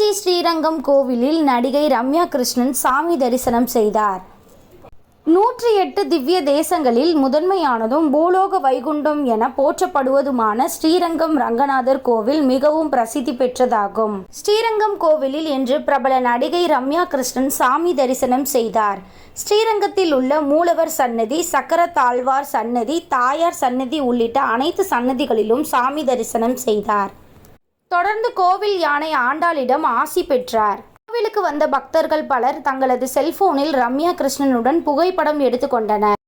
திருச்சி ஸ்ரீரங்கம் கோவிலில் நடிகை ரம்யா கிருஷ்ணன் சாமி தரிசனம் செய்தார். நூற்றி எட்டு திவ்ய தேசங்களில் முதன்மையானதும் பூலோக வைகுண்டம் என போற்றப்படுவதுமான ஸ்ரீரங்கம் ரங்கநாதர் கோவில் மிகவும் பிரசித்தி பெற்றதாகும். ஸ்ரீரங்கம் கோவிலில் இன்று பிரபல நடிகை ரம்யா கிருஷ்ணன் சாமி தரிசனம் செய்தார். ஸ்ரீரங்கத்தில் உள்ள மூலவர் சன்னதி சக்கர தாழ்வார் சன்னதி தாயார் சன்னதி உள்ளிட்ட அனைத்து சன்னதிகளிலும் சாமி தரிசனம் செய்தார். தொடர்ந்து கோவில் யானை ஆண்டாளிடம் ஆசி பெற்றார். கோவிலுக்கு வந்த பக்தர்கள் பலர் தங்களது செல்போனில் ரம்யா கிருஷ்ணனுடன் புகைப்படம் எடுத்துக்கொண்டனர்